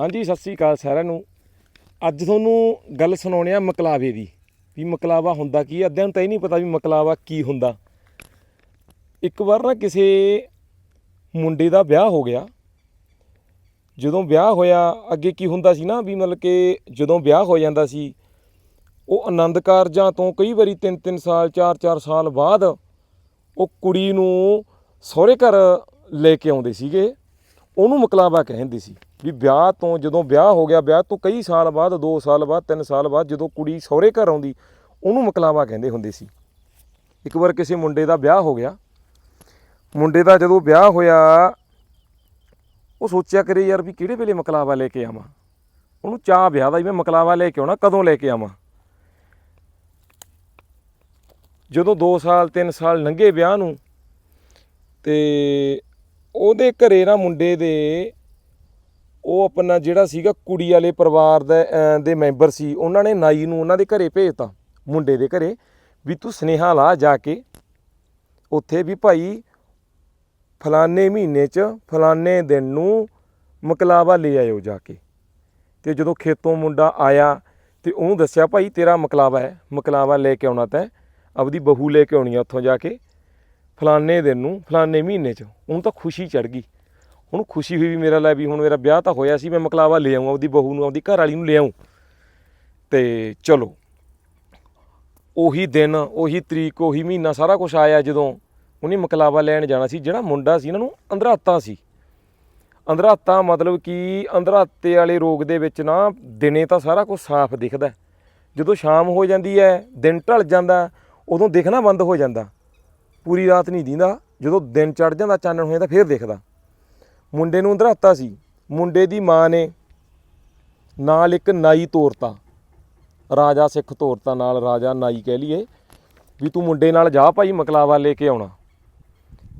ਹਾਂਜੀ, ਸਤਿ ਸ੍ਰੀ ਅਕਾਲ ਸਾਰਿਆਂ ਨੂੰ। ਅੱਜ ਤੁਹਾਨੂੰ ਗੱਲ ਸੁਣਾਉਣੀ ਆ ਮਕਲਾਵੇ ਦੀ, ਵੀ ਮਕਲਾਵਾ ਹੁੰਦਾ ਕੀ ਅੱਧਿਆਂ ਨੂੰ ਤਾਂ ਇਹ ਨਹੀਂ ਪਤਾ ਵੀ ਮਕਲਾਵਾ ਕੀ ਹੁੰਦਾ। ਇੱਕ ਵਾਰ ਨਾ ਕਿਸੇ ਮੁੰਡੇ ਦਾ ਵਿਆਹ ਹੋ ਗਿਆ। ਜਦੋਂ ਵਿਆਹ ਹੋਇਆ, ਅੱਗੇ ਕੀ ਹੁੰਦਾ ਸੀ ਨਾ, ਵੀ ਮਤਲਬ ਕਿ ਜਦੋਂ ਵਿਆਹ ਹੋ ਜਾਂਦਾ ਸੀ, ਉਹ ਆਨੰਦ ਕਾਰਜਾਂ ਤੋਂ ਕਈ ਵਾਰੀ 3-3 ਸਾਲ 4-4 ਸਾਲ ਬਾਅਦ ਉਹ ਕੁੜੀ ਨੂੰ ਸਹੁਰੇ ਘਰ ਲੈ ਕੇ ਆਉਂਦੇ ਸੀਗੇ। ਉਹਨੂੰ ਮਕਲਾਵਾ ਕਹਿੰਦੇ ਸੀ ਵੀ ਵਿਆਹ ਤੋਂ ਜਦੋਂ ਵਿਆਹ ਹੋ ਗਿਆ, ਵਿਆਹ ਤੋਂ ਕਈ ਸਾਲ ਬਾਅਦ 2 ਸਾਲ ਬਾਅਦ 3 ਸਾਲ ਬਾਅਦ ਜਦੋਂ ਕੁੜੀ ਸਹੁਰੇ ਘਰ ਆਉਂਦੀ, ਉਹਨੂੰ ਮਕਲਾਵਾ ਕਹਿੰਦੇ ਹੁੰਦੇ ਸੀ। ਇੱਕ ਵਾਰ ਕਿਸੇ ਮੁੰਡੇ ਦਾ ਵਿਆਹ ਹੋ ਗਿਆ। ਮੁੰਡੇ ਦਾ ਜਦੋਂ ਵਿਆਹ ਹੋਇਆ, ਉਹ ਸੋਚਿਆ ਕਰੇ ਯਾਰ ਵੀ ਕਿਹੜੇ ਵੇਲੇ ਮਕਲਾਵਾ ਲੈ ਕੇ ਆਵਾਂ? ਉਹਨੂੰ ਚਾਹ ਵਿਆਹ ਦਾ ਵੀ ਮੈਂ ਮਕਲਾਵਾ ਲੈ ਕੇ ਆਉਣਾ, ਕਦੋਂ ਲੈ ਕੇ ਆਵਾਂ? ਜਦੋਂ 2 ਸਾਲ 3 ਸਾਲ ਲੰਘੇ ਵਿਆਹ ਨੂੰ, ਤੇ ਉਹਦੇ ਘਰੇ ਨਾ ਮੁੰਡੇ ਦੇ, ਉਹ ਆਪਣਾ ਜਿਹੜਾ ਸੀਗਾ ਕੁੜੀ ਵਾਲੇ ਪਰਿਵਾਰ ਦਾ ਦੇ ਮੈਂਬਰ ਸੀ, ਉਹਨਾਂ ਨੇ ਨਾਈ ਨੂੰ ਉਹਨਾਂ ਦੇ ਘਰੇ ਭੇਜਤਾ, ਮੁੰਡੇ ਦੇ ਘਰੇ, ਵੀ ਤੂੰ ਸਨੇਹਾ ਲਾ ਜਾ ਕੇ, ਉੱਥੇ ਵੀ ਭਾਈ ਫਲਾਣੇ ਮਹੀਨੇ 'ਚ, ਫਲਾਣੇ ਦਿਨ ਨੂੰ ਮਕਲਾਵਾ ਲੈ ਆਇਓ ਜਾ ਕੇ। ਤੇ ਜਦੋਂ ਖੇਤੋਂ ਮੁੰਡਾ ਆਇਆ, ਤੇ ਉਹਨੂੰ ਦੱਸਿਆ, ਭਾਈ ਤੇਰਾ ਮਕਲਾਵਾ ਹੈ, ਮਕਲਾਵਾ ਲੈ ਕੇ ਆਉਣਾ ਤੈਂ, ਆਪਦੀ ਬਹੂ ਲੈ ਕੇ ਆਉਣੀ ਆ ਉੱਥੋਂ ਜਾ ਕੇ। ਫਲਾਣੇ ਦਿਨ ਨੂੰ, ਫਲਾਣੇ ਮਹੀਨੇ 'ਚ, ਉਹਨੂੰ ਤਾਂ ਖੁਸ਼ੀ ਚੜ ਗਈ। ਉਹਨੂੰ ਖੁਸ਼ੀ ਹੋਈ ਵੀ ਮੇਰਾ ਲੈ ਵੀ ਹੁਣ ਮੇਰਾ ਵਿਆਹ ਤਾਂ ਹੋਇਆ ਸੀ, ਮੈਂ ਮਕਲਾਵਾ ਲੈ ਆਉਂ ਆਪਦੀ ਬਹੂ ਨੂੰ, ਆਪਦੀ ਘਰ ਵਾਲੀ ਨੂੰ ਲੈ ਆਉਂ ਤੇ ਚਲੋ, ਉਹੀ ਦਿਨ, ਉਹੀ ਤਰੀਕ, ਉਹੀ ਮਹੀਨਾ ਸਾਰਾ ਕੁਝ ਆਇਆ ਜਦੋਂ ਉਹਨੇ ਮਕਲਾਵਾ ਲੈਣ ਜਾਣਾ ਸੀ, ਜਿਹੜਾ ਮੁੰਡਾ ਸੀ, ਇਹਨਾਂ ਨੂੰ ਅੰਧਰਾਤਾ ਸੀ। ਅੰਧਰਾਤਾ ਮਤਲਬ ਕਿ ਅੰਧਰਾਤੇ ਵਾਲੇ ਰੋਗ ਦੇ ਵਿੱਚ ਨਾ ਦਿਨੇ ਤਾਂ ਸਾਰਾ ਕੁਝ ਸਾਫ਼ ਦਿਖਦਾ। ਜਦੋਂ ਸ਼ਾਮ ਹੋ ਜਾਂਦੀ ਹੈ, ਦਿਨ ਢਲ ਜਾਂਦਾ, ਉਦੋਂ ਦਿਖਣਾ ਬੰਦ ਹੋ ਜਾਂਦਾ। ਪੂਰੀ ਰਾਤ ਨਹੀਂ ਦਿੰਦਾ, ਜਦੋਂ ਦਿਨ ਚੜ ਜਾਂਦਾ, ਚਾਨਣ ਹੋ ਜਾਂਦਾ, ਫਿਰ ਦੇਖਦਾ। ਮੁੰਡੇ ਨੂੰ ਅੰਧਰਾਤਾ ਸੀ। ਮੁੰਡੇ ਦੀ ਮਾਂ ਨੇ ਨਾਲ ਇੱਕ ਨਾਈ ਤੋਰਤਾ। ਰਾਜਾ ਸਿੱਖ ਤੋਰਤਾ ਨਾਲ, ਰਾਜਾ ਨਾਈ ਕਹਿ ਲਈਏ, ਵੀ ਤੂੰ ਮੁੰਡੇ ਨਾਲ ਜਾ ਭਾਈ, ਮਕਲਾਵਾ ਲੈ ਕੇ ਆਉਣਾ।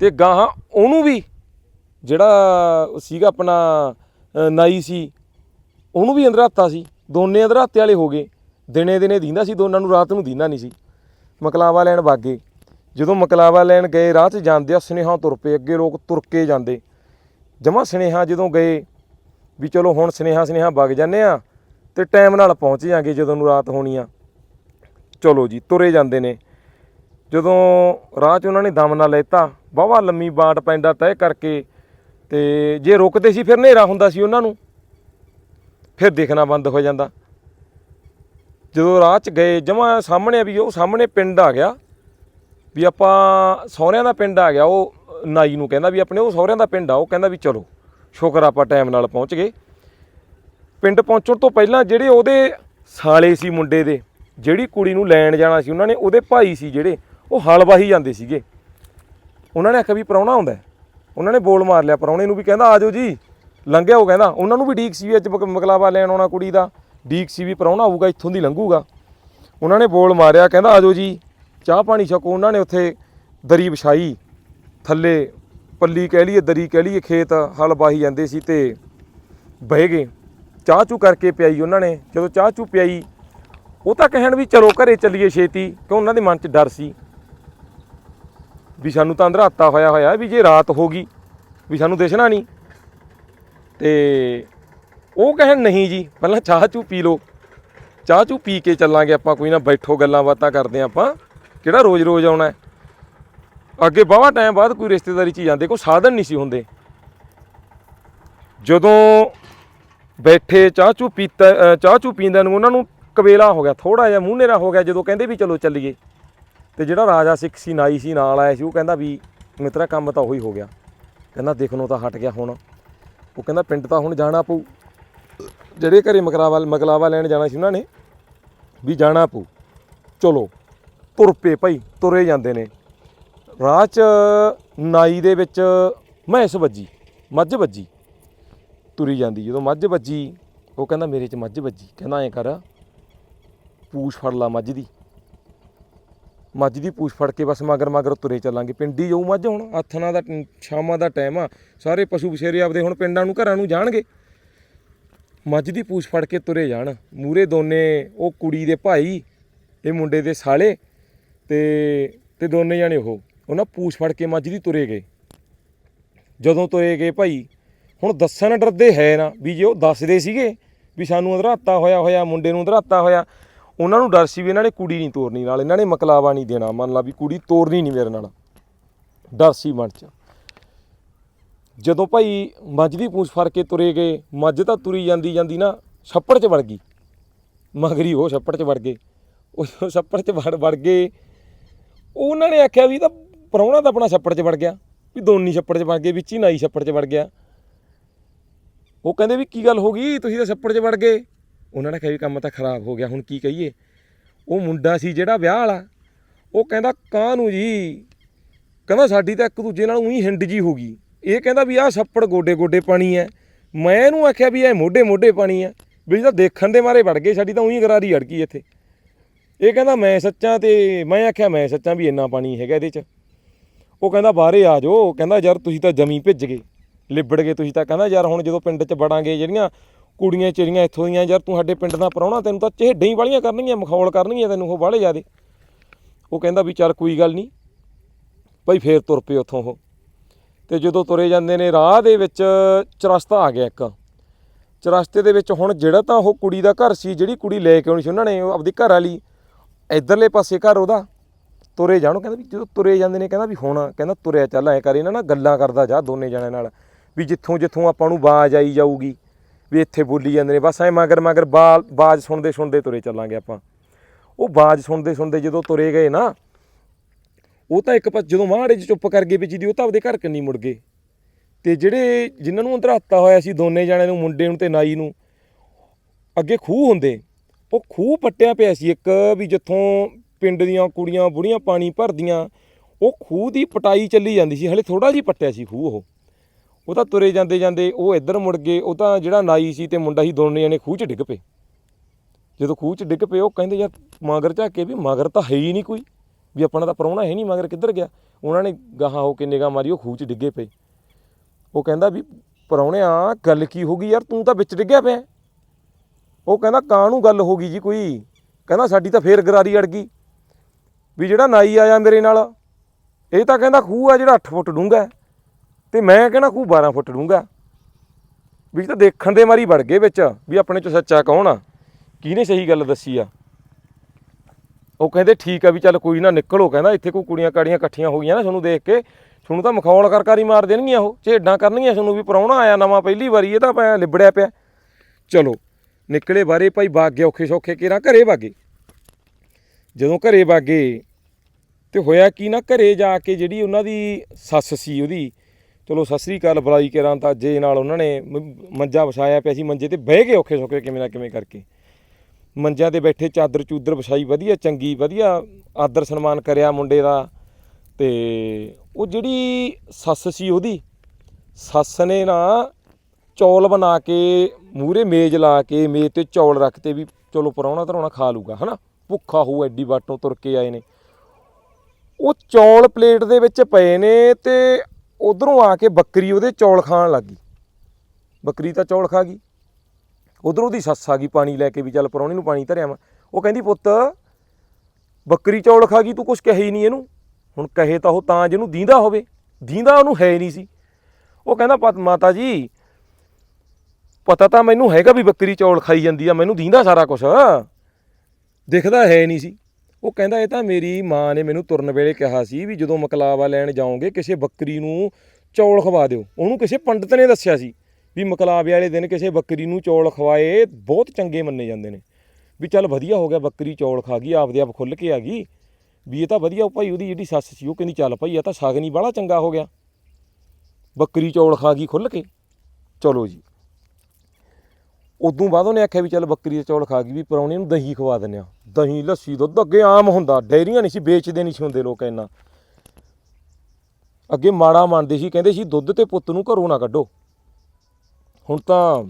ਤੇ ਗਾਹਾਂ ਉਹਨੂੰ ਵੀ, ਜਿਹੜਾ ਸੀਗਾ ਆਪਣਾ ਨਾਈ ਸੀ, ਉਹਨੂੰ ਵੀ ਅੰਧਰਾਤਾ ਸੀ। ਦੋਨੇ ਅੰਧਰਾਤੇ ਵਾਲੇ ਹੋ ਗਏ। ਦਿਨੇ ਦਿਨੇ ਦੀਂਦਾ ਸੀ, ਦੋਨਾਂ ਨੂੰ ਰਾਤ ਨੂੰ ਦੀਂਦਾ ਨਹੀਂ ਸੀ। ਮਕਲਾਵਾ ਲੈਣ ਵਾਗੇ ਜਦੋਂ ਮਕਲਾਵਾ ਲੈਣ ਗਏ, ਰਾਹ 'ਚ ਜਾਂਦੇ ਆ ਸੁਨੇਹਾ ਤੁਰ ਪਏ, ਅੱਗੇ ਲੋਕ ਤੁਰ ਕੇ ਜਾਂਦੇ। ਜਮਾ ਸੁਨੇਹਾ ਜਦੋਂ ਗਏ ਵੀ ਚਲੋ ਹੁਣ ਸੁਨੇਹਾ ਸੁਨੇਹਾ ਵਗ ਜਾਂਦੇ ਆ ਤੇ ਟਾਈਮ ਨਾਲ ਪਹੁੰਚ ਜਾਾਂਗੇ ਜਦੋਂ ਨੂੰ ਰਾਤ ਹੋਣੀ ਆ। ਚਲੋ ਜੀ, ਤੁਰੇ ਜਾਂਦੇ ਨੇ। ਜਦੋਂ ਰਾਹ 'ਚ ਉਹਨਾਂ ਨੇ ਦਮ ਨਾਲ ਲੈਤਾ, ਵਾਹਵਾ ਲੰਮੀ ਬਾਟ ਪੈਂਦਾ ਤੈਅ ਕਰਕੇ ਤੇ ਜੇ ਰੁਕਦੇ ਸੀ ਫਿਰ ਹਨੇਰਾ ਹੁੰਦਾ ਸੀ ਉਹਨਾਂ ਨੂੰ। ਫਿਰ ਦੇਖਣਾ ਬੰਦ ਹੋ ਜਾਂਦਾ। ਜਦੋਂ ਰਾਹ 'ਚ ਗਏ, ਜਮਾ ਸਾਹਮਣੇ ਵੀ ਉਹ ਸਾਹਮਣੇ ਪਿੰਡ ਆ ਗਿਆ। ਵੀ ਆਪਾਂ ਸਹੁਰਿਆਂ ਦਾ ਪਿੰਡ ਆ ਗਿਆ, ਉਹ ਨਾਈ ਨੂੰ ਕਹਿੰਦਾ ਵੀ ਆਪਣੇ ਉਹ ਸਹੁਰਿਆਂ ਦਾ ਪਿੰਡ ਆ, ਉਹ ਕਹਿੰਦਾ ਵੀ ਚਲੋ, ਸ਼ੁਕਰ ਆਪਾਂ ਟਾਈਮ ਨਾਲ ਪਹੁੰਚ ਗਏ। ਪਿੰਡ ਪਹੁੰਚਣ ਤੋਂ ਪਹਿਲਾਂ ਜਿਹੜੇ ਉਹਦੇ ਸਾਲੇ ਸੀ ਮੁੰਡੇ ਦੇ, ਜਿਹੜੀ ਕੁੜੀ ਨੂੰ ਲੈਣ ਜਾਣਾ ਸੀ, ਉਹਨਾਂ ਨੇ ਉਹਦੇ ਭਾਈ ਸੀ ਜਿਹੜੇ, ਉਹ ਹਲ ਵਾਹੀ ਜਾਂਦੇ ਸੀਗੇ। ਉਹਨਾਂ ਨੇ ਆਖਿਆ ਵੀ ਪ੍ਰਾਹੁਣਾ ਆਉਂਦਾ ਉਹਨਾਂ ਨੇ ਬੋਲ ਮਾਰ ਲਿਆ, ਪ੍ਰਾਹੁਣੇ ਨੂੰ ਵੀ ਕਹਿੰਦਾ ਆਜੋ ਜੀ। ਲੰਘਿਆ ਉਹ ਕਹਿੰਦਾ। ਉਹਨਾਂ ਨੂੰ ਵੀ ਡੀਕ ਸੀ ਵੀ ਅੱਜ ਮਕ- ਮਕਲਾਵਾ ਲੈਣ ਆਉਣਾ ਕੁੜੀ ਦਾ। ਡੀਕ ਸੀ ਵੀ ਪ੍ਰਾਹੁਣਾ ਆਊਗਾ, ਇੱਥੋਂ ਦੀ ਲੰਘੂਗਾ। ਉਹਨਾਂ ਨੇ ਬੋਲ ਮਾਰਿਆ, ਕਹਿੰਦਾ ਆਜੋ ਜੀ। ਚਾਹ ਪਾਣੀ ਛਕੋ, ਉਹਨਾਂ ਨੇ ਉੱਥੇ ਦਰੀ ਵਿਛਾਈ। ਥੱਲੇ ਪੱਲੀ ਕਹਿ ਲਈਏ, ਦਰੀ ਕਹਿ ਲਈਏ, ਖੇਤ ਹਲ ਵਾਹੀ ਜਾਂਦੇ ਸੀ ਤੇ ਬਹਿ ਗਏ। ਚਾਹ ਚੂ ਕਰਕੇ ਪਿਆਈ ਉਹਨਾਂ ਨੇ। ਜਦੋਂ ਚਾਹ ਚੂ ਪਿਆਈ, ਉਹ ਤਾਂ ਕਹਿਣ ਵੀ ਚਲੋ ਘਰੇ ਚੱਲੀਏ ਛੇਤੀ, ਕਿਉਂ ਉਹਨਾਂ ਦੇ ਮਨ 'ਚ ਡਰ ਸੀ। ਵੀ ਸਾਨੂੰ ਤਾਂ ਅੰਧਰਾਤਾ ਹੋਇਆ ਹੋਇਆ ਵੀ ਜੇ ਰਾਤ ਹੋ ਗਈ, ਵੀ ਸਾਨੂੰ ਦਿਸਣਾ ਨਹੀਂ। ਤੇ ਉਹ ਕਹਿਣ, ਨਹੀਂ ਜੀ, ਪਹਿਲਾਂ ਚਾਹ ਚੂ ਪੀ ਲਓ। ਚਾਹ ਚੂ ਪੀ ਕੇ ਚੱਲਾਂਗੇ ਆਪਾਂ, ਕੋਈ ਨਾ ਬੈਠੋ ਗੱਲਾਂ ਬਾਤਾਂ ਕਰਦੇ ਹਾਂ ਆਪਾਂ। ਕਿਹੜਾ ਰੋਜ਼-ਰੋਜ਼ ਆਉਣਾ ਅੱਗੇ ਬਾਵਾ ਟਾਈਮ ਬਾਅਦ ਕੋਈ ਰਿਸ਼ਤੇਦਾਰੀ 'ਚ ਜਾਂਦੇ, ਕੋਈ ਸਾਧਨ ਨਹੀਂ ਸੀ ਹੁੰਦੇ। ਜਦੋਂ ਬੈਠੇ ਚਾਹ ਚੂ ਪੀਤਾ ਚਾਹ ਚੂ ਪੀਂਦਿਆਂ ਨੂੰ ਉਹਨਾਂ ਨੂੰ ਕਵੇਲਾ ਹੋ ਗਿਆ ਥੋੜਾ ਜਿਹਾ ਮੂੰਹ ਨੇਰਾ ਹੋ ਗਿਆ, ਜਦੋਂ ਕਹਿੰਦੇ ਵੀ ਚਲੋ ਚੱਲੀਏ। ਤੇ ਜਿਹੜਾ ਰਾਜਾ ਸਿੱਖ ਸੀ, ਨਾਈ ਸੀ, ਨਾਲ ਆਇਆ ਸੀ, ਉਹ ਕਹਿੰਦਾ ਵੀ ਮਿੱਤਰਾ, ਕੰਮ ਤਾਂ ਉਹੀ ਹੋ ਗਿਆ। ਕਹਿੰਦਾ ਦੇਖਣੋਂ ਤਾਂ ਹਟ ਗਿਆ ਹੁਣ। ਉਹ ਕਹਿੰਦਾ ਪਿੰਡ ਤਾਂ ਹੁਣ ਜਾਣਾ ਪਊ। ਜਿਹੜੇ ਘਰੇ ਮਕਰਾਵਾ ਮਕਲਾਵਾ ਲੈਣ ਜਾਣਾ ਸੀ ਉਹਨਾਂ ਨੇ, ਵੀ ਜਾਣਾ ਪਊ। ਚਲੋ ਤੁਰ ਪਏ ਭਾਈ, ਤੁਰੇ ਜਾਂਦੇ ਨੇ। ਰਾਹ 'ਚ ਨਾਈ ਦੇ ਵਿੱਚ ਮੈਸ ਵੱਜੀ, ਮੱਝ ਵੱਜੀ, ਤੁਰੀ ਜਾਂਦੀ। ਜਦੋਂ ਮੱਝ ਵੱਜੀ, ਉਹ ਕਹਿੰਦਾ ਮੇਰੇ 'ਚ ਮੱਝ ਵੱਜੀ। ਕਹਿੰਦਾ ਐਂ ਕਰ, ਪੂਛ ਫੜ ਲਾ ਮੱਝ ਦੀ। ਮੱਝ ਦੀ ਪੂਛ ਫੜ ਕੇ ਬਸ ਮਗਰ ਮਗਰ ਤੁਰੇ ਚੱਲਾਂਗੇ। ਪਿੰਡੀ ਜਾਊ ਮੱਝ ਹੁਣ, ਆਥਣਾ ਦਾ ਸ਼ਾਮਾਂ ਦਾ ਟਾਈਮ ਆ। ਸਾਰੇ ਪਸ਼ੂ ਬਸ਼ੇਰੇ ਆਪਦੇ ਹੁਣ ਪਿੰਡਾਂ ਨੂੰ, ਘਰਾਂ ਨੂੰ ਜਾਣਗੇ। ਮੱਝ ਦੀ ਪੂਛ ਫੜ ਕੇ ਤੁਰੇ ਜਾਣ। ਮੂਰੇ ਦੋਨੇ, ਉਹ ਕੁੜੀ ਦੇ ਭਾਈ, ਇਹ ਮੁੰਡੇ ਦੇ ਸਾਲੇ। ਤੇ ਤੇ ਦੋਨੇ ਜਾਣੇ ਉਹ, ਉਹਨਾਂ ਪੂਛ ਫੜ ਕੇ ਮੱਝ ਦੀ ਤੁਰੇ ਗਏ। ਜਦੋਂ ਤੁਰੇ ਗਏ ਭਾਈ, ਹੁਣ ਦੱਸਣ ਡਰਦੇ ਹੈ ਨਾ, ਵੀ ਜੇ ਉਹ ਦੱਸਦੇ ਸੀਗੇ, ਵੀ ਸਾਨੂੰ ਅਧਰਾਤਾ ਹੋਇਆ ਹੋਇਆ, ਮੁੰਡੇ ਨੂੰ ਅਧਰਾਤਾ ਹੋਇਆ, ਉਹਨਾਂ ਨੂੰ ਡਰ ਸੀ ਵੀ ਇਹਨਾਂ ਨੇ ਕੁੜੀ ਨਹੀਂ ਤੋਰਨੀ, ਨਾਲ ਇਹਨਾਂ ਨੇ ਮਕਲਾਵਾ ਨਹੀਂ ਦੇਣਾ, ਮੰਨ ਲਾ ਵੀ ਕੁੜੀ ਤੋਰਨੀ ਨਹੀਂ ਮੇਰੇ ਨਾਲ। ਡਰ ਸੀ ਮਨ 'ਚ। ਜਦੋਂ ਭਾਈ ਮੱਝ ਦੀ ਪੂਛ ਫੜ ਕੇ ਤੁਰੇ ਗਏ, ਮੱਝ ਤਾਂ ਤੁਰੀ ਜਾਂਦੀ ਜਾਂਦੀ ਨਾ, ਛੱਪੜ 'ਚ ਵੜ ਗਈ। ਮਗਰੀ ਉਹ ਛੱਪੜ 'ਚ ਵੜ ਗਏ। ਉਹ ਛੱਪੜ 'ਚ ਵੜ ਵੜ ਗਏ। ਉਹਨਾਂ ਨੇ ਆਖਿਆ ਵੀ ਇਹ ਤਾਂ ਪ੍ਰਾਹੁਣਾ ਤਾਂ ਆਪਣਾ ਛੱਪੜ 'ਚ ਵੜ ਗਿਆ, ਵੀ ਦੋਨੀ ਛੱਪੜ 'ਚ ਵੜ ਗਏ, ਵਿੱਚ ਹੀ ਨਾਈ ਛੱਪੜ 'ਚ ਵੜ ਗਿਆ। ਉਹ ਕਹਿੰਦੇ ਵੀ ਕੀ ਗੱਲ ਹੋ ਗਈ? ਤੁਸੀਂ ਤਾਂ ਛੱਪੜ 'ਚ ਵੜ ਗਏ। ਉਹਨਾਂ ਨੇ ਕਿਹਾ ਵੀ ਕੰਮ ਤਾਂ ਖਰਾਬ ਹੋ ਗਿਆ, ਹੁਣ ਕੀ ਕਹੀਏ? ਉਹ ਮੁੰਡਾ ਸੀ ਜਿਹੜਾ ਵਿਆਹ ਵਾਲਾ, ਉਹ ਕਹਿੰਦਾ ਕਾਹਨੂੰ ਜੀ। ਕਹਿੰਦਾ, ਸਾਡੀ ਤਾਂ ਇੱਕ ਦੂਜੇ ਨਾਲ ਉਹੀ ਹਿੰਡ ਜੀ ਹੋ ਗਈ। ਇਹ ਕਹਿੰਦਾ ਵੀ ਆਹ ਛੱਪੜ ਗੋਡੇ ਗੋਡੇ ਪਾਣੀ ਹੈ ਮੈਂ ਇਹਨੂੰ ਆਖਿਆ ਵੀ ਇਹ ਮੋਢੇ ਮੋਢੇ ਪਾਣੀ ਹੈ ਵੀ ਇਹ ਤਾਂ ਦੇਖਣ ਦੇ ਮਾਰੇ ਵੜ ਗਏ, ਸਾਡੀ ਤਾਂ ਉਹੀ ਗਰਾਰੀ ਅੜ ਗਈ ਇੱਥੇ। ਇਹ ਕਹਿੰਦਾ ਮੈਂ ਸੱਚਾ ਤੇ, ਮੈਂ ਆਖਿਆ ਮੈਂ ਸੱਚਾ ਵੀ ਇੰਨਾ ਪਾਣੀ ਹੈਗਾ ਇਹਦੇ 'ਚ। ਉਹ ਕਹਿੰਦਾ ਬਾਹਰੇ ਆ ਜਾਓ। ਕਹਿੰਦਾ ਯਾਰ ਤੁਸੀਂ ਤਾਂ ਜਮੀ ਭਿੱਜ ਗਏ, ਲਿਬੜ ਗਏ ਤੁਸੀਂ ਤਾਂ। ਕਹਿੰਦਾ ਯਾਰ ਹੁਣ ਜਦੋਂ ਪਿੰਡ 'ਚ ਵੜਾਂਗੇ ਜਿਹੜੀਆਂ ਕੁੜੀਆਂ ਚਿੜੀਆਂ ਇੱਥੋਂ ਦੀਆਂ, ਯਾਰ ਤੂੰ ਸਾਡੇ ਪਿੰਡ ਦਾ ਪ੍ਰਾਹੁਣਾ, ਤੈਨੂੰ ਤਾਂ ਚਿਹੜਾਂ ਹੀ ਵਾਲੀਆਂ ਕਰਨਗੀਆਂ ਮਖੌਲ ਕਰਨਗੀਆਂ ਤੈਨੂੰ ਉਹ ਬਾਹਲੇ ਜ਼ਿਆਦੇ। ਉਹ ਕਹਿੰਦਾ ਵੀ ਚੱਲ ਕੋਈ ਗੱਲ ਨਹੀਂ ਭਾਈ ਫੇਰ ਤੁਰ ਪਏ ਉੱਥੋਂ ਉਹ। ਤੇ ਜਦੋਂ ਤੁਰੇ ਜਾਂਦੇ ਨੇ, ਰਾਹ ਦੇ ਵਿੱਚ ਚਰਸਤਾ ਆ ਗਿਆ ਇੱਕ। ਚਰਸਤੇ ਦੇ ਵਿੱਚ ਹੁਣ ਜਿਹੜਾ ਤਾਂ ਉਹ ਕੁੜੀ ਦਾ ਘਰ ਸੀ, ਜਿਹੜੀ ਕੁੜੀ ਲੈ ਕੇ ਆਉਣੀ ਸੀ ਉਹਨਾਂ ਨੇ, ਉਹ ਆਪਦੀ ਘਰ ਵਾਲੀ ਇਧਰਲੇ ਪਾਸੇ ਘਰ ਉਹਦਾ, ਤੁਰੇ ਜਾਣੋ ਕਹਿੰਦਾ ਵੀ ਜਦੋਂ ਤੁਰੇ ਜਾਂਦੇ ਨੇ, ਕਹਿੰਦਾ ਵੀ ਹੁਣ, ਕਹਿੰਦਾ ਤੁਰਿਆ ਚੱਲ, ਐ ਕਰ, ਇਹਨਾਂ ਨਾਲ ਗੱਲਾਂ ਕਰਦਾ ਜਾ, ਦੋਨੇ ਜਣਿਆਂ ਨਾਲ, ਵੀ ਜਿੱਥੋਂ ਜਿੱਥੋਂ ਆਪਾਂ ਨੂੰ ਬਾਜ ਆਈ ਜਾਊਗੀ, ਵੀ ਇੱਥੇ ਬੋਲੀ ਜਾਂਦੇ ਨੇ, ਬਸ ਐ ਮਗਰ ਮਗਰ ਬਾਲ, ਬਾਜ ਸੁਣਦੇ ਸੁਣਦੇ ਤੁਰੇ ਚੱਲਾਂਗੇ ਆਪਾਂ। ਉਹ ਬਾਜ ਸੁਣਦੇ ਸੁਣਦੇ ਜਦੋਂ ਤੁਰੇ ਗਏ ਨਾ, ਉਹ ਤਾਂ ਇੱਕ ਪਾਸ, ਜਦੋਂ ਮਾੜੇ 'ਚ ਚੁੱਪ ਕਰ ਗਏ ਵੀ ਜਿਹਦੀ ਉਹ ਤਾਂ ਆਪਦੇ ਘਰ ਕੰਨੀ ਮੁੜ ਗਏ। ਤੇ ਜਿਹੜੇ, ਜਿਨ੍ਹਾਂ ਨੂੰ ਅੰਦਰਾਤਾ ਹੋਇਆ ਸੀ, ਦੋਨੇ ਜਣਿਆਂ ਨੂੰ, ਮੁੰਡੇ ਨੂੰ ਤੇ ਨਾਈ ਨੂੰ, ਅੱਗੇ ਖੂਹ ਹੁੰਦੇ ਉਹ ਖੂਹ ਪੱਟਿਆ ਪਿਆ ਸੀ ਇੱਕ ਵੀ ਜਿੱਥੋਂ ਪਿੰਡ ਦੀਆਂ ਕੁੜੀਆਂ ਬੁੜੀਆਂ ਪਾਣੀ ਭਰਦੀਆਂ, ਉਹ ਖੂਹ ਦੀ ਪਟਾਈ ਚੱਲੀ ਜਾਂਦੀ ਸੀ, ਹਲੇ ਥੋੜਾ ਜਿਹਾ ਪੱਟਿਆ ਸੀ ਖੂਹ ਉਹ। ਉਹ ਤਾਂ ਤੁਰੇ ਜਾਂਦੇ ਜਾਂਦੇ ਉਹ ਇੱਧਰ ਮੁੜ ਗਏ, ਉਹ ਤਾਂ ਜਿਹੜਾ ਨਾਈ ਸੀ ਤੇ ਮੁੰਡਾ ਸੀ, ਦੋਨੇ ਜਣੇ ਖੂਹ 'ਚ ਡਿੱਗ ਪਏ। ਜਦੋਂ ਖੂਹ 'ਚ ਡਿੱਗ ਪਏ, ਉਹ ਕਹਿੰਦੇ ਯਾਰ ਮਗਰ ਝਾਕੇ ਵੀ ਮਗਰ ਤਾਂ ਹੈ ਹੀ ਨਹੀਂ ਕੋਈ, ਵੀ ਆਪਣਾ ਤਾਂ ਪ੍ਰਾਹੁਣਾ ਹੈ ਨਹੀਂ ਮਗਰ ਕਿੱਧਰ ਗਿਆ। ਉਹਨਾਂ ਨੇ ਗਾਹਾਂ ਹੋ ਕੇ ਨਿਗਾਹ ਮਾਰੀ, ਉਹ ਖੂਹ 'ਚ ਡਿੱਗੇ ਪਏ। ਉਹ ਕਹਿੰਦਾ ਵੀ ਪ੍ਰਾਹੁਣਿਆ ਗੱਲ ਕੀ ਹੋ ਗਈ ਯਾਰ, ਤੂੰ ਤਾਂ ਵਿੱਚ ਡਿੱਗਿਆ ਪਿਆ। ਉਹ ਕਹਿੰਦਾ ਕਾਹਨੂੰ ਗੱਲ ਹੋ ਗਈ ਜੀ ਕੋਈ। ਕਹਿੰਦਾ ਸਾਡੀ ਤਾਂ ਫੇਰ ਗਰਾਰੀ ਅੜ ਗਈ। ਵੀ ਜਿਹੜਾ ਨਾਈ ਆਇਆ ਮੇਰੇ ਨਾਲ, ਇਹ ਤਾਂ ਕਹਿੰਦਾ ਖੂਹ ਆ ਜਿਹੜਾ 8 ਫੁੱਟ ਡੂੰਘਾ ਹੈ। ਤੇ ਮੈਂ ਕਹਿੰਦਾ ਖੂਹ 12 ਫੁੱਟ ਡੂੰਘਾ ਵੀ ਤਾਂ ਦੇਖਣ ਦੇ ਮਾਰੀ ਵੜ ਗਏ ਵਿੱਚ, ਵੀ ਆਪਣੇ 'ਚੋਂ ਸੱਚਾ ਕੌਣ ਆ? ਕਿਹਨੇ ਸਹੀ ਗੱਲ ਦੱਸੀ ਆ? ਉਹ ਕਹਿੰਦੇ ਠੀਕ ਆ ਵੀ ਚੱਲ ਕੋਈ ਨਾ ਨਿਕਲੋ, ਕਹਿੰਦਾ ਇੱਥੇ ਕੋਈ ਕੁੜੀਆਂ ਕਾੜੀਆਂ ਇਕੱਠੀਆਂ ਹੋ ਗਈਆਂ ਨਾ ਤੁਹਾਨੂੰ ਦੇਖ ਕੇ। ਤੁਹਾਨੂੰ ਤਾਂ ਮਖੌਲ ਕਰ ਕਰ ਹੀ ਮਾਰ ਦੇਣਗੀਆਂ ਉਹ, ਝੇਡਾਂ ਕਰਨਗੀਆਂ ਤੁਹਾਨੂੰ ਵੀ, ਪ੍ਰਾਹੁਣਾ ਆਇਆ ਨਵਾਂ ਪਹਿਲੀ ਵਾਰੀ, ਇਹ ਤਾਂ ਪਿਆ ਲਿਬੜਿਆ ਪਿਆ। ਚਲੋ ਨਿਕਲੇ ਬਾਰੇ ਭਾਈ ਬਾਗ ਗਏ ਔਖੇ ਸੌਖੇ ਕਿਰਾਂ ਘਰੇ ਬਾਗੇ। ਜਦੋਂ ਘਰੇ ਬਾਗੇ ਤੇ ਹੋਇਆ ਕੀ ਨਾ, ਘਰੇ ਜਾ ਕੇ ਜਿਹੜੀ ਉਹਨਾਂ ਦੀ ਸੱਸ ਸੀ ਉਹਦੀ, ਚਲੋ ਸਤਿ ਸ੍ਰੀ ਅਕਾਲ ਬੁਲਾਈ ਕਰਾਂ ਤਾਂ ਜੇ ਨਾਲ ਉਹਨਾਂ ਨੇ ਮੰਜਾ ਵਿਛਾਇਆ ਪਿਆ ਸੀ, ਮੰਜੇ ਤੇ ਬਹਿ ਗਏ ਔਖੇ ਸੌਖੇ ਕਿਵੇਂ ਨਾ ਕਿਵੇਂ ਕਰਕੇ। ਮੰਜਿਆਂ ਤੇ ਬੈਠੇ, ਚਾਦਰ ਚੂਦਰ ਵਿਛਾਈ, ਵਧੀਆ, ਚੰਗੀ, ਵਧੀਆ ਆਦਰ ਸਨਮਾਨ ਕਰਿਆ ਮੁੰਡੇ ਦਾ। ਤੇ ਉਹ ਜਿਹੜੀ ਸੱਸ ਸੀ ਉਹਦੀ, ਸੱਸ ਨੇ ਨਾ ਚੌਲ ਬਣਾ ਕੇ ਮੂਰੇ ਮੇਜ਼ ਲਾ ਕੇ, ਮੇਜ਼ ਤੇ ਚੌਲ ਰੱਖਤੇ ਵੀ ਚਲੋ ਪਰੌਣਾ ਧਰਾਉਣਾ ਖਾ ਲੂਗਾ, ਹਨਾ? ਭੁੱਖਾ ਹੋਊ ਐਡੀ ਬਾਟੋਂ ਤੁਰ ਕੇ ਆਏ ਨੇ। ਉਹ ਚੌਲ ਪਲੇਟ ਦੇ ਵਿੱਚ ਪਏ ਨੇ ਤੇ ਉਧਰੋਂ ਆ ਕੇ ਬੱਕਰੀ ਉਹਦੇ ਚੌਲ ਖਾਣ ਲੱਗੀ ਬੱਕਰੀ ਤਾਂ ਚੌਲ ਖਾ ਗਈ। ਉਧਰੋਂ ਦੀ ਸੱਸ ਆ ਗਈ ਪਾਣੀ ਲੈ ਕੇ ਵੀ ਚੱਲ ਪਰੌਣੇ ਨੂੰ ਪਾਣੀ ਧਰਿਆ ਵਾ। ਉਹ ਕਹਿੰਦੀ, ਪੁੱਤ, ਬੱਕਰੀ ਚੌਲ ਖਾ ਗਈ, ਤੂੰ ਕੁਝ ਕਹੇ ਹੀ ਨਹੀਂ ਇਹਨੂੰ। ਹੁਣ ਕਹੇ ਤਾਂ ਉਹ ਤਾਂ ਜਿਹਨੂੰ ਦੀਂਦਾ ਹੋਵੇ। ਦੀਂਦਾ ਉਹਨੂੰ ਹੈ ਨਹੀਂ ਸੀ। ਉਹ ਕਹਿੰਦਾ, ਪਤ, ਮਾਤਾ ਜੀ ਪਤਾ ਤਾਂ ਮੈਨੂੰ ਹੈਗਾ ਵੀ ਬੱਕਰੀ ਚੌਲ ਖਾਈ ਜਾਂਦੀ ਆ, ਮੈਨੂੰ ਦੀਂਦਾ ਸਾਰਾ ਕੁਝ ਦਿਖਦਾ ਹੈ ਨਹੀਂ ਸੀ। ਉਹ ਕਹਿੰਦਾ, ਇਹ ਤਾਂ ਮੇਰੀ ਮਾਂ ਨੇ ਮੈਨੂੰ ਤੁਰਨ ਵੇਲੇ ਕਿਹਾ ਸੀ ਵੀ ਜਦੋਂ ਮਕਲਾਵਾ ਲੈਣ ਜਾਓਗੇ, ਕਿਸੇ ਬੱਕਰੀ ਨੂੰ ਚੌਲ ਖਵਾ ਦਿਓ। ਉਹਨੂੰ ਕਿਸੇ ਪੰਡਤ ਨੇ ਦੱਸਿਆ ਸੀ ਵੀ ਮਕਲਾਵੇ ਵਾਲੇ ਦਿਨ ਕਿਸੇ ਬੱਕਰੀ ਨੂੰ ਚੌਲ ਖਵਾਏ, ਬਹੁਤ ਚੰਗੇ ਮੰਨੇ ਜਾਂਦੇ ਨੇ। ਵੀ ਚੱਲ ਵਧੀਆ ਹੋ ਗਿਆ, ਬੱਕਰੀ ਚੌਲ ਖਾ ਗਈ, ਆਪਦੇ ਆਪ ਖੁੱਲ ਕੇ ਆ ਗਈ। ਵੀ ਇਹ ਤਾਂ ਵਧੀਆ ਉਹ ਭਾਈ, ਉਹਦੀ ਜਿਹੜੀ ਸੱਸ ਸੀ, ਉਹ ਕਹਿੰਦੀ, ਚੱਲ ਭਾਈ, ਇਹ ਤਾਂ ਸਾਗਨੀ ਬਾਹਲਾ ਚੰਗਾ ਹੋ ਗਿਆ। ਬੱਕਰੀ ਚੌਲ ਖਾ ਗਈ ਖੁੱਲ ਕੇ। ਚਲੋ ਜੀ। ਉਦੋਂ ਬਾਅਦ ਉਹਨੇ ਆਖਿਆ ਵੀ ਚੱਲ ਬੱਕਰੀ ਦੇ ਚੌਲ ਖਾ ਗਈ, ਵੀ ਪਰੌਣੇ ਨੂੰ ਦਹੀਂ ਖਵਾ ਦਿੰਦੇ ਆ ਦਹੀਂ, ਲੱਸੀ, ਦੁੱਧ ਅੱਗੇ ਆਮ ਹੁੰਦਾ ਡੈਰੀਆਂ ਨਹੀਂ ਸੀ, ਵੇਚਦੇ ਨਹੀਂ ਸੀ ਹੁੰਦੇ ਲੋਕ ਇੰਨਾ। ਅੱਗੇ ਮਾੜਾ ਮੰਨਦੇ ਸੀ, ਕਹਿੰਦੇ ਸੀ, ਦੁੱਧ ਤੇ ਪੁੱਤ ਨੂੰ ਘਰੋਂ ਨਾ ਕੱਢੋ। ਹੁਣ ਤਾਂ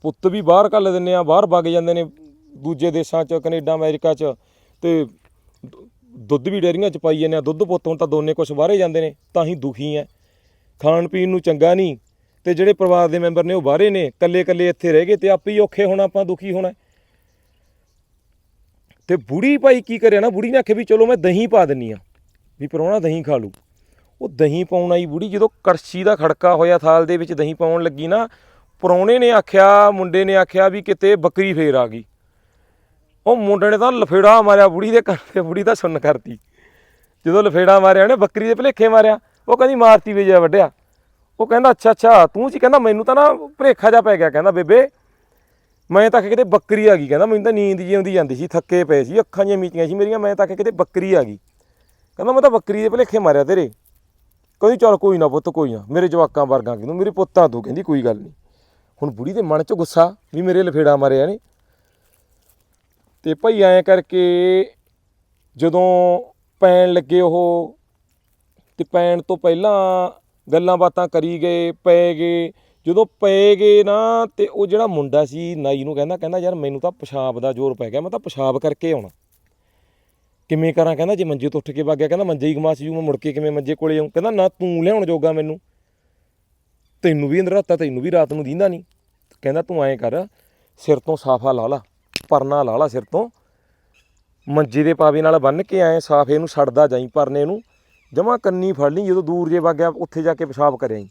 ਪੁੱਤ ਵੀ ਬਾਹਰ ਕੱਢ ਦਿੰਦੇ ਆ, ਬਾਹਰ ਵਗ ਜਾਂਦੇ ਨੇ, ਦੂਜੇ ਦੇਸ਼ਾਂ 'ਚ, ਕੈਨੇਡਾ, ਅਮਰੀਕਾ 'ਚ, ਤੇ ਦੁੱਧ ਵੀ ਡੈਰੀਆਂ 'ਚ ਪਾਈ ਜਾਂਦੇ ਆ। ਦੁੱਧ ਪੁੱਤ ਹੁਣ ਤਾਂ ਦੋਨੇ ਕੁਛ ਬਾਹਰੇ ਜਾਂਦੇ ਨੇ, ਤਾਂ ਹੀ ਦੁਖੀ ਐ। ਖਾਣ ਪੀਣ ਨੂੰ ਚੰਗਾ ਨਹੀਂ ਤੇ ਜਿਹੜੇ ਪਰਿਵਾਰ ਦੇ ਮੈਂਬਰ ਨੇ ਉਹ ਬਾਹਰੇ ਨੇ ਕੱਲੇ ਕੱਲੇ ਇੱਥੇ ਰਹਿ ਗਏ ਤੇ ਆਪੇ ਹੀ ਔਖੇ ਹੋਣਾ, ਆਪਾਂ ਦੁਖੀ ਹੋਣਾ। ਤੇ ਬੁੜੀ ਭਾਈ ਕੀ ਕਰਿਆ ਨਾ, ਬੁੜੀ ਨੇ ਆਖਿਆ ਵੀ ਚਲੋ ਮੈਂ ਦਹੀਂ ਪਾ ਦਿੰਨੀ ਆ, ਵੀ ਪਰੋਣਾ ਦਹੀਂ ਖਾ ਲੂ ਉਹ ਦਹੀਂ ਪਾਉਣ ਆਈ ਬੁੜੀ, ਜਦੋਂ ਕੜਛੀ ਦਾ ਖੜਕਾ ਹੋਇਆ ਥਾਲ ਦੇ ਵਿੱਚ ਦਹੀਂ ਪਾਉਣ ਲੱਗੀ ਨਾ, ਪਰੌਣੇ ਨੇ ਆਖਿਆ, ਮੁੰਡੇ ਨੇ ਆਖਿਆ ਵੀ ਕਿਤੇ ਬੱਕਰੀ ਫੇਰ ਆ ਗਈ। ਉਹ ਮੁੰਡੇ ਨੇ ਤਾਂ ਲਫੇੜਾ ਮਾਰਿਆ ਬੁੜੀ ਦੇ ਕੰਨ ਤੇ, ਬੁੜੀ ਤਾਂ ਸੁੰਨ ਕਰਤੀ। ਜਦੋਂ ਲਫੇੜਾ ਮਾਰਿਆ ਉਹਨੇ ਬੱਕਰੀ ਦੇ ਭਲੇਖੇ ਮਾਰਿਆ, ਉਹ ਕਹਿੰਦੀ ਮਾਰਤੀ ਵੇ ਜਾ ਵੱਡਿਆ ਉਹ ਕਹਿੰਦਾ, ਅੱਛਾ ਅੱਛਾ, ਤੂੰ ਜੀ ਕਹਿੰਦਾ, ਮੈਨੂੰ ਤਾਂ ਨਾ ਭਰੇਖਾ ਜਾ ਪੈ ਗਿਆ, ਕਹਿੰਦਾ, ਬੇਬੇ, ਮੈਂ ਤਾਂ ਕਿਤੇ ਬੱਕਰੀ ਆ ਗਈ, ਕਹਿੰਦਾ, ਮੈਨੂੰ ਤਾਂ ਨੀਂਦ ਜੀ ਆਉਂਦੀ ਜਾਂਦੀ ਸੀ, ਥੱਕੇ ਪਏ ਸੀ, ਅੱਖਾਂ ਜਿਹੀਆਂ ਮੀਚੀਆਂ ਸੀ ਮੇਰੀਆਂ, ਮੈਂ ਤਾਂ ਕਿਤੇ ਬੱਕਰੀ ਆ ਗਈ। ਕਹਿੰਦਾ, ਮੈਂ ਤਾਂ ਬੱਕਰੀ ਦੇ ਭਲੇਖੇ ਮਾਰਿਆ ਤੇਰੇ। ਕਹਿੰਦੀ, ਚੱਲ ਕੋਈ ਨਾ ਪੁੱਤ, ਕੋਈ ਨਾ, ਮੇਰੇ ਜਵਾਕਾਂ ਵਰਗਾ ਕਿਨੂੰ ਮੇਰੇ ਪੁੱਤਾਂ ਤੋਂ ਕਹਿੰਦੀ, ਕੋਈ ਗੱਲ ਨਹੀਂ ਹੁਣ ਬੁੜੀ ਦੇ ਮਨ 'ਚ ਗੁੱਸਾ ਵੀ ਮੇਰੇ ਲਫੇੜਾ ਮਾਰਿਆ ਨੇ। ਤੇ ਭਾਈ ਐਂ ਕਰਕੇ ਜਦੋਂ ਪੈਣ ਲੱਗੇ ਉਹ, ਤੇ ਪੈਣ ਤੋਂ ਪਹਿਲਾਂ ਗੱਲਾਂ ਬਾਤਾਂ ਕਰੀ ਗਏ, ਪਏ ਗਏ। ਜਦੋਂ ਪਏ ਗਏ ਨਾ ਤੇ ਉਹ ਜਿਹੜਾ ਮੁੰਡਾ ਸੀ ਨਾਈ ਨੂੰ ਕਹਿੰਦਾ ਕਹਿੰਦਾ ਯਾਰ ਮੈਨੂੰ ਤਾਂ ਪਿਸ਼ਾਬ ਦਾ ਜ਼ੋਰ ਪੈ ਗਿਆ, ਮੈਂ ਤਾਂ ਪਿਸ਼ਾਬ ਕਰਕੇ ਆਉਣਾ। ਕਿਵੇਂ ਕਰਾਂ? ਕਹਿੰਦਾ ਜੇ ਮੰਜੇ ਤੋਂ ਉੱਠ ਕੇ ਵਗ ਗਿਆ, ਕਹਿੰਦਾ ਮੰਜੇ ਹੀ ਗਮਾਸ ਜੂ, ਮੈਂ ਮੁੜ ਕੇ ਕਿਵੇਂ ਮੰਜੇ ਕੋਲੇ ਆਉਂ ਕਹਿੰਦਾ ਨਾ ਤੂੰ ਲਿਆਉਣ ਜੋਗਾ ਮੈਨੂੰ। ਤੈਨੂੰ ਵੀ ਅੰਦਰ ਤੈਨੂੰ ਵੀ ਰਾਤ ਨੂੰ ਦੀਂਦਾ ਨਹੀਂ ਕਹਿੰਦਾ ਤੂੰ ਐਂ ਕਰ, ਸਿਰ ਤੋਂ ਸਾਫਾ ਲਾ ਲਾ, ਪਰਨਾ ਲਾ ਲਾ ਸਿਰ ਤੋਂ। ਮੰਜੇ ਦੇ ਪਾਵੇ ਨਾਲ ਬੰਨ ਕੇ ਐਂ ਸਾਫੇ ਨੂੰ ਛੱਡਦਾ ਜਾਈ ਪਰਨੇ ਨੂੰ। ਜਮਾ ਕੰਨੀ ਫੜ ਲਈ, ਜਦੋਂ ਦੂਰ ਜੇ ਵਗ ਗਿਆ, ਉੱਥੇ ਜਾ ਕੇ ਪਿਸ਼ਾਬ ਕਰਿਆ ਜੀ।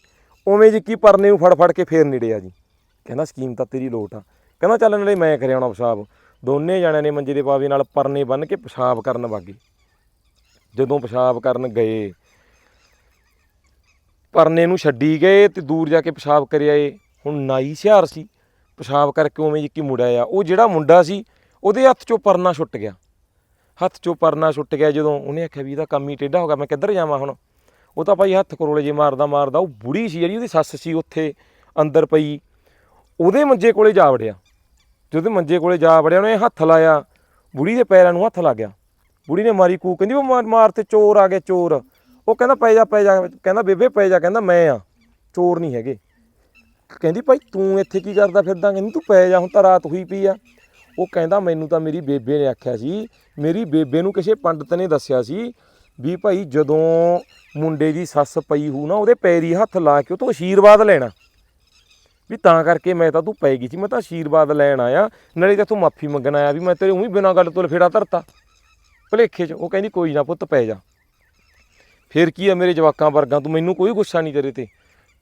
ਉਵੇਂ ਜੀ ਕੀ ਪਰਨੇ ਨੂੰ ਫੜ ਫੜ ਕੇ ਫੇਰ ਨੇੜੇ ਆ ਜੀ। ਕਹਿੰਦਾ, ਸਕੀਮ ਤਾਂ ਤੇਰੀ ਲੋਟ ਆ। ਕਹਿੰਦਾ, ਚੱਲ ਨਾਲੇ ਮੈਂ ਕਰਿਆ ਆਉਣਾ ਪਿਸ਼ਾਬ। ਦੋਨੇ ਜਣਿਆਂ ਨੇ ਮੰਜੇ ਦੇ ਪਾਵੇ ਨਾਲ ਪਰਨੇ ਬੰਨ ਕੇ ਪਿਸ਼ਾਬ ਕਰਨ ਵਾਗੇ। ਜਦੋਂ ਪਿਸ਼ਾਬ ਕਰਨ ਗਏ, ਪਰਨੇ ਨੂੰ ਛੱਡੀ ਗਏ ਤੇ ਦੂਰ ਜਾ ਕੇ ਪਿਸ਼ਾਬ ਕਰਿਆ ਏ ਹੁਣ ਨਾਈ ਸਿਹਾਰ ਸੀ। ਪਿਸ਼ਾਬ ਕਰਕੇ ਉਵੇਂ ਜੀ ਮੁੜਿਆ ਆ। ਉਹ ਜਿਹੜਾ ਮੁੰਡਾ ਸੀ, ਉਹਦੇ ਹੱਥ ਚੋਂ ਪਰਨਾ ਛੁੱਟ ਗਿਆ। ਹੱਥ ਚੋਂ ਪਰਨਾ ਛੁੱਟ ਗਿਆ ਜਦੋਂ ਉਹਨੇ ਆਖਿਆ ਵੀ ਇਹਦਾ ਕੰਮ ਹੀ ਟੇਢਾ ਹੋ ਗਿਆ, ਮੈਂ ਕਿੱਧਰ ਜਾਵਾਂ ਹੁਣ? ਉਹ ਤਾਂ ਭਾਈ ਹੱਥ ਕਰੋਲੇ ਜੇ ਮਾਰਦਾ ਮਾਰਦਾ, ਉਹ ਬੁੜੀ ਸੀ ਜਿਹੜੀ, ਉਹਦੀ ਸੱਸ ਸੀ ਉੱਥੇ ਅੰਦਰ ਪਈ। ਉਹਦੇ ਮੰਜੇ ਕੋਲੇ ਜਾ ਵੜਿਆ। ਜਦੋਂ ਮੰਜੇ ਕੋਲੇ ਜਾ ਵੜਿਆ, ਉਹਨੇ ਹੱਥ ਲਾਇਆ। ਬੁੜੀ ਦੇ ਪੈਰਾਂ ਨੂੰ ਹੱਥ ਲੱਗ ਗਿਆ। ਬੁੜੀ ਨੇ ਮਾਰੀ ਕੂ ਕਹਿੰਦੀ, ਉਹ ਮਾਰ ਮਾਰ ਤੇ ਚੋਰ ਆ ਗਏ, ਚੋਰ। ਉਹ ਕਹਿੰਦਾ, ਪੈ ਜਾ ਪੈ ਜਾ, ਕਹਿੰਦਾ, ਬੇਬੇ, ਪੈ ਜਾ, ਕਹਿੰਦਾ, ਮੈਂ ਆ। ਚੋਰ ਨਹੀਂ ਹੈਗੇ। ਕਹਿੰਦੀ, ਭਾਈ, ਤੂੰ ਇੱਥੇ ਕੀ ਕਰਦਾ ਫਿਰਦਾ? ਕਹਿੰਦੀ, ਤੂੰ ਪੈ ਜਾ, ਹੁਣ ਤਾਂ ਰਾਤ ਹੋਈ ਪਈ ਆ। ਉਹ ਕਹਿੰਦਾ ਮੈਨੂੰ ਤਾਂ ਮੇਰੀ ਬੇਬੇ ਨੇ ਆਖਿਆ ਸੀ, ਮੇਰੀ ਬੇਬੇ ਨੂੰ ਕਿਸੇ ਪੰਡਤ ਨੇ ਦੱਸਿਆ ਸੀ ਵੀ ਭਾਈ ਜਦੋਂ ਮੁੰਡੇ ਦੀ ਸੱਸ ਪਈ ਹੂ ਨਾ, ਉਹਦੇ ਪੈਰੀ ਹੱਥ ਲਾ ਕੇ ਉਹ ਤੋਂ ਆਸ਼ੀਰਵਾਦ ਲੈਣਾ। ਵੀ ਤਾਂ ਕਰਕੇ ਮੈਂ ਤਾਂ ਤੂੰ ਪੈ ਗਈ ਸੀ, ਮੈਂ ਤਾਂ ਆਸ਼ੀਰਵਾਦ ਲੈਣ ਆਇਆ, ਨਾਲੇ ਤਾਂ ਤੂੰ ਮਾਫੀ ਮੰਗਣ ਆਇਆ ਵੀ ਮੈਂ ਤੇਰੇ ਉਹੀ ਬਿਨਾਂ ਗੱਲ ਤੋਂ ਲਫੇੜਾ ਧਰਤਾ। ਭਲੇਖੇ 'ਚ ਉਹ ਕਹਿੰਦੀ, ਕੋਈ ਨਾ ਪੁੱਤ, ਪੈ ਜਾ। ਫੇਰ ਕੀ ਆ ਮੇਰੇ ਜਵਾਕਾਂ ਵਰਗਾ, ਤੂੰ ਮੈਨੂੰ ਕੋਈ ਗੁੱਸਾ ਨਹੀਂ ਤੇਰੇ ਤੇ।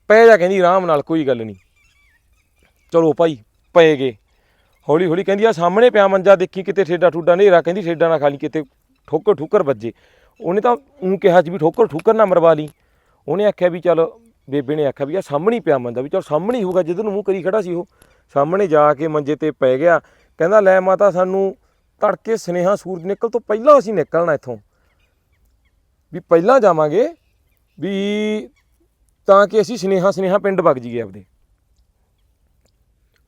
ਪੈ ਜਾ ਕਹਿੰਦੀ, ਆਰਾਮ ਨਾਲ, ਕੋਈ ਗੱਲ ਨਹੀਂ। ਚਲੋ ਭਾਈ ਪਏ ਗਏ। ਹੌਲੀ ਹੌਲੀ ਕਹਿੰਦੀ ਆ ਸਾਹਮਣੇ ਪਿਆ ਮੰਜਾ, ਦੇਖੀ ਕਿਤੇ ਠੇਡਾ ਠੁੱਡਾ ਨੇਰਾ ਕਹਿੰਦੀ ਠੇਡਾ ਨਾ ਖਾਲੀ ਕਿਤੇ ਠੋਕਰ ਠੁਕਰ ਵੱਜੇ। ਉਹਨੇ ਤਾਂ ਉਹ ਕਿਹਾ ਸੀ ਵੀ ਠੋਕਰ ਠੁਕਰ ਨਾ ਮਰਵਾ ਲਈ। ਉਹਨੇ ਆਖਿਆ ਵੀ ਚੱਲ, ਬੇਬੇ ਨੇ ਆਖਿਆ ਵੀ ਆ ਸਾਹਮਣੇ ਪਿਆ ਮੰਜਾ, ਵੀ ਚੱਲ ਸਾਹਮਣੇ ਹੀ ਹੋਊਗਾ ਜਿੱਧਰ ਨੂੰ ਮੂੰਹ ਕਰੀ ਖੜਾ ਸੀ ਉਹ। ਸਾਹਮਣੇ ਜਾ ਕੇ ਮੰਜੇ ਤੇ ਪੈ ਗਿਆ। ਕਹਿੰਦਾ, ਲੈ ਮਾਤਾ, ਸਾਨੂੰ ਤੜਕੇ ਸਨੇਹਾ ਸੂਰਜ ਨਿਕਲ ਤੋਂ ਪਹਿਲਾਂ ਅਸੀਂ ਨਿਕਲਣਾ ਇੱਥੋਂ। ਵੀ ਪਹਿਲਾਂ ਜਾਵਾਂਗੇ, ਵੀ ਤਾਂ ਕਿ ਅਸੀਂ ਸਨੇਹਾ ਸਨੇਹਾ ਪਿੰਡ ਵਗ ਜੀਏ ਆਪਦੇ।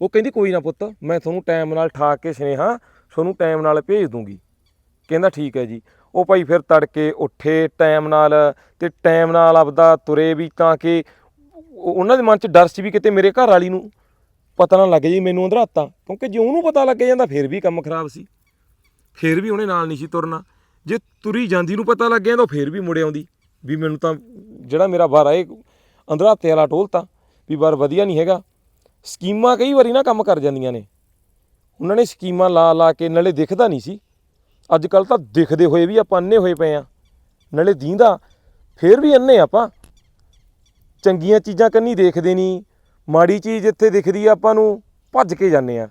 ਉਹ ਕਹਿੰਦੀ, ਕੋਈ ਨਾ ਪੁੱਤ, ਮੈਂ ਤੁਹਾਨੂੰ ਟਾਈਮ ਨਾਲ ਠਾ ਕੇ ਸਨੇਹਾ ਤੁਹਾਨੂੰ ਟਾਈਮ ਨਾਲ ਭੇਜ ਦੂੰਗੀ। ਕਹਿੰਦਾ, ਠੀਕ ਹੈ ਜੀ। ਉਹ ਭਾਈ ਫਿਰ ਤੜਕੇ ਉੱਠੇ ਟਾਈਮ ਨਾਲ ਤੇ ਟਾਈਮ ਨਾਲ ਆਪਦਾ ਤੁਰੇ ਵੀ ਤਾਂ ਕਿ ਉਹਨਾਂ ਦੇ ਮਨ 'ਚ ਡਰ ਸੀ ਵੀ ਕਿਤੇ ਮੇਰੇ ਘਰ ਵਾਲੀ ਨੂੰ ਪਤਾ ਨਾ ਲੱਗ ਜੇ ਮੈਨੂੰ ਅੰਧਰਾਤਾ। ਕਿਉਂਕਿ ਜੇ ਉਹਨੂੰ ਪਤਾ ਲੱਗ ਜਾਂਦਾ, ਫਿਰ ਵੀ ਕੰਮ ਖਰਾਬ ਸੀ। ਫਿਰ ਵੀ ਉਹਨੇ ਨਾਲ ਨਹੀਂ ਸੀ ਤੁਰਨਾ। ਜੇ ਤੁਰੀ ਜਾਂਦੀ ਨੂੰ ਪਤਾ ਲੱਗ ਜਾਂਦਾ, ਉਹ ਫਿਰ ਵੀ ਮੁੜੇ ਆਉਂਦੀ। ਵੀ ਮੈਨੂੰ ਤਾਂ ਜਿਹੜਾ ਮੇਰਾ ਵਾਰ ਆਏ, ਅੰਧਰਾਤੇ ਵਾਲਾ ਟੋਲਤਾ ਵੀ ਵਾਰ ਵਧੀਆ ਨਹੀਂ ਹੈਗਾ। ਸਕੀਮਾਂ ਕਈ ਵਾਰੀ ਨਾ ਕੰਮ ਕਰ ਜਾਂਦੀਆਂ ਨੇ। ਉਹਨਾਂ ਨੇ ਸਕੀਮਾਂ ਲਾ ਲਾ ਕੇ ਨਾਲੇ ਦਿਖਦਾ ਨਹੀਂ ਸੀ। ਅੱਜ ਕੱਲ ਤਾਂ ਦਿਖਦੇ ਹੋਏ ਵੀ ਆਪਾਂ ਅੰਨੇ ਹੋਏ ਪਏ ਆ ਨਾਲੇ ਦੀਂਦਾ, ਫੇਰ ਵੀ ਅੰਨੇ ਆਪਾਂ। ਚੰਗੀਆਂ ਚੀਜ਼ਾਂ ਕੰਨੀ ਦੇਖਦੇ ਨਹੀਂ। ਮਾੜੀ ਚੀਜ਼ ਜਿੱਥੇ ਦਿਖਦੀ ਆਪਾਂ ਨੂੰ, ਭੱਜ ਕੇ ਜਾਂਦੇ ਆ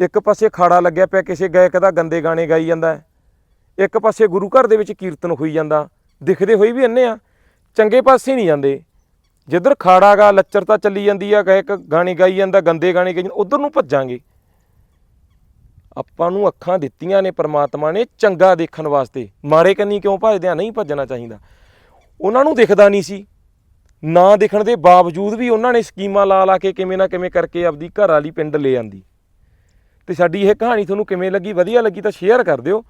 ਇੱਕ ਪਾਸੇ ਖਾੜਾ ਲੱਗਿਆ ਪਿਆ, ਕਿਸੇ ਗਾਇਕ ਦਾ ਗੰਦੇ ਗਾਣੇ ਗਾਈ ਜਾਂਦਾ ਇੱਕ ਪਾਸੇ ਗੁਰੂ ਘਰ ਦੇ ਵਿੱਚ ਕੀਰਤਨ ਹੋਈ ਜਾਂਦਾ। ਦਿਖਦੇ ਹੋਏ ਵੀ ਅੰਨੇ ਆ ਚੰਗੇ ਪਾਸੇ ਨਹੀਂ ਜਾਂਦੇ। ਜਿੱਧਰ ਖਾੜਾ ਗਾ ਲੱਚਰਤਾ ਚੱਲੀ ਜਾਂਦੀ ਆ ਗਾਇਕ ਗਾਣੇ ਗਾਈ ਜਾਂਦਾ, ਗੰਦੇ ਗਾਣੇ ਗਾਈ ਜਾਂਦਾ, ਉਧਰ ਨੂੰ ਭੱਜਾਂਗੇ। ਆਪਾਂ ਨੂੰ ਅੱਖਾਂ ਦਿੱਤੀਆਂ ਨੇ ਪ੍ਰਮਾਤਮਾ ਨੇ ਚੰਗਾ ਦੇਖਣ ਵਾਸਤੇ। ਮਾੜੇ ਕੰਨੀ ਕਿਉਂ ਭੱਜਦੇ ਆ? ਨਹੀਂ ਭੱਜਣਾ ਚਾਹੀਦਾ। ਉਹਨਾਂ ਨੂੰ ਦਿਖਦਾ ਨਹੀਂ ਸੀ। ਨਾ ਦਿਖਣ ਦੇ ਬਾਵਜੂਦ ਵੀ ਉਹਨਾਂ ਨੇ ਸਕੀਮਾਂ ਲਾ ਲਾ ਕੇ ਕਿਵੇਂ ਨਾ ਕਿਵੇਂ ਕਰਕੇ ਆਪਦੀ ਘਰ ਵਾਲੀ ਪਿੰਡ ਲੈ ਆਂਦੀ। ਤੇ ਸਾਡੀ ਇਹ ਕਹਾਣੀ ਤੁਹਾਨੂੰ ਕਿਵੇਂ ਲੱਗੀ, ਵਧੀਆ ਲੱਗੀ ਤਾਂ ਸ਼ੇਅਰ ਕਰ ਦਿਓ।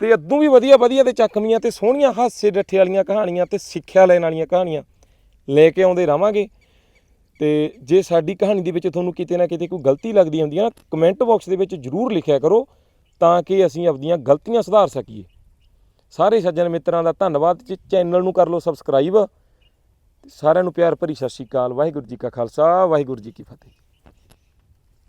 ਤੇ ਅੱਧੂ ਵੀ ਵਧੀਆ ਵਧੀਆ ਤੇ ਚੱਕਵੀਆਂ ਤੇ ਸੋਹਣੀਆਂ ਹਾਸੇ ਡੱਠੇ ਵਾਲੀਆਂ ਕਹਾਣੀਆਂ ਤੇ ਸਿੱਖਿਆ ਲੈਣ ਵਾਲੀਆਂ ਕਹਾਣੀਆਂ। ਲੈ ਕੇ ਆਉਂਦੇ ਰਵਾਂਗੇ ਤੇ ਜੇ ਸਾਡੀ ਕਹਾਣੀ ਦੇ ਵਿੱਚ ਤੁਹਾਨੂੰ ਕਿਤੇ ਨਾ ਕਿਤੇ ਕੋਈ ਗਲਤੀ ਲੱਗਦੀ ਹੁੰਦੀ ਹੈ ਨਾ ਕਮੈਂਟ ਬਾਕਸ ਦੇ ਵਿੱਚ ਜਰੂਰ ਲਿਖਿਆ ਕਰੋ ਤਾਂ ਕਿ ਅਸੀਂ ਆਪਣੀਆਂ ਗਲਤੀਆਂ ਸੁਧਾਰ ਸਕੀਏ। ਸਾਰੇ ਸੱਜਣ ਮਿੱਤਰਾਂ ਦਾ ਧੰਨਵਾਦ ਜੀ। ਚੈਨਲ ਨੂੰ ਕਰ ਲਓ ਸਬਸਕ੍ਰਾਈਬ ਸਾਰਿਆਂ ਨੂੰ ਪਿਆਰ ਭਰੀ ਸਤਿ ਸ਼੍ਰੀ ਅਕਾਲ। ਵਾਹਿਗੁਰੂ ਜੀ ਕਾ ਖਾਲਸਾ, ਵਾਹਿਗੁਰੂ ਜੀ ਕੀ ਫਤਿਹ।